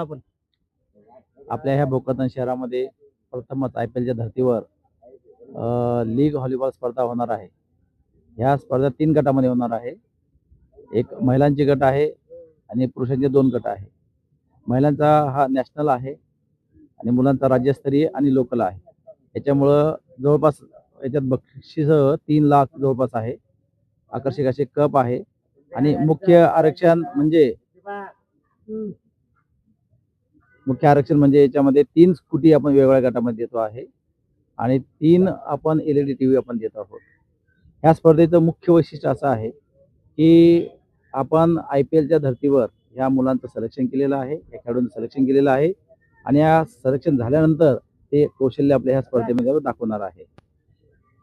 आपण. आपल्या ह्या भोकरदन शहरामध्ये प्रथमच आय पी एलच्या धर्तीवर लीग व्हॉलीबॉल स्पर्धा होणार आहे. ह्या स्पर्धा तीन गटामध्ये होणार आहे. एक महिलांची गट आहे आणि पुरुषांचे दोन गट आहे. महिलांचा हा नॅशनल आहे आणि मुलांचा राज्यस्तरीय आणि लोकल आहे. याच्यामुळं जवळपास याच्यात बक्षीस तीन लाख जवळपास आहे. आकर्षक असे कप आहे. आणि मुख्य आरक्षण म्हणजे मुख्य आरक्षण म्हणजे याच्यामध्ये तीन स्कूटी आपण वेगवेगळ्या गटामध्ये देतो आहे. आणि तीन आपण L E D T V आपण देत आहोत. ह्या स्पर्धेचं मुख्य वैशिष्ट्य असं आहे की आपण आय पी एलच्या धर्तीवर ह्या मुलांचं सिलेक्शन केलेलं आहे या खेळाडूंचं सिलेक्शन केलेलं आहे आणि या सिलेक्शन झाल्यानंतर ते कौशल्य आपल्या ह्या स्पर्धेमध्ये दाखवणार आहे.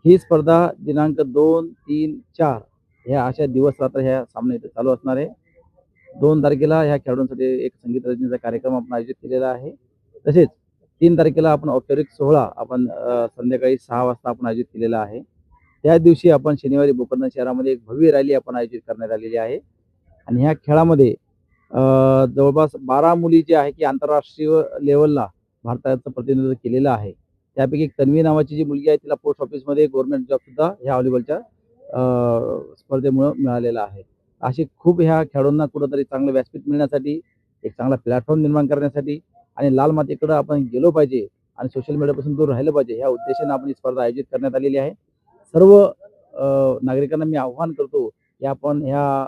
ही स्पर्धा दिनांक दोन तीन चार ह्या अशा दिवस रात्र ह्या सामने इथे चालू असणार आहे. दोन तारखेला ह्या खेळाडूंसाठी एक संगीत रचनेचा कार्यक्रम आपण आयोजित केलेला आहे. तसेच तीन तारखेला आपण औपचारिक सोहळा आपण संध्याकाळी सहा वाजता आपण आयोजित केलेला आहे. त्या दिवशी आपण शनिवारी भोकरदन शहरामध्ये एक भव्य रॅली आपण आयोजित करण्यात आलेली आहे. आणि ह्या खेळामध्ये जवळपास बारा मुली जे आहे की आंतरराष्ट्रीय लेवलला भारताचं प्रतिनिधित्व केलेलं आहे. त्यापैकी एक तन्वी नावाची जी मुलगी आहे तिला पोस्ट ऑफिसमध्ये गव्हर्नमेंट जॉब सुद्धा ह्या व्हॉलीबॉलच्या अ, स्पर्धेमुळं मिळालेला आहे. अशी खूप ह्या खेळाडूंना कुठंतरी चांगलं व्यासपीठ मिळण्यासाठी एक चांगला प्लॅटफॉर्म निर्माण करण्यासाठी आणि लाल मातीकडं आपण गेलो पाहिजे आणि सोशल मीडियापासून दूर राहिलं पाहिजे ह्या उद्देशाने आपण ही स्पर्धा आयोजित करण्यात आलेली आहे. सर्व नागरिकांना मी आव्हान करतो की आपण ह्या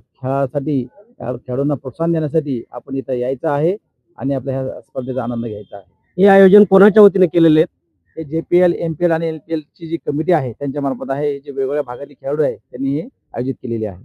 खेळासाठी या खेळाडूंना प्रोत्साहन देण्यासाठी आपण इथं यायचं आहे आणि आपल्या ह्या स्पर्धेचा आनंद घ्यायचा आहे. हे आयोजन कोणाच्या वतीने केलेले आहेत? हे जे P L M P L आणि एल पी एलची जी कमिटी आहे त्यांच्या मार्फत आहे. जे वेगवेगळ्या भागातले खेळाडू आहे त्यांनी हे आयोजित केलेली आहे.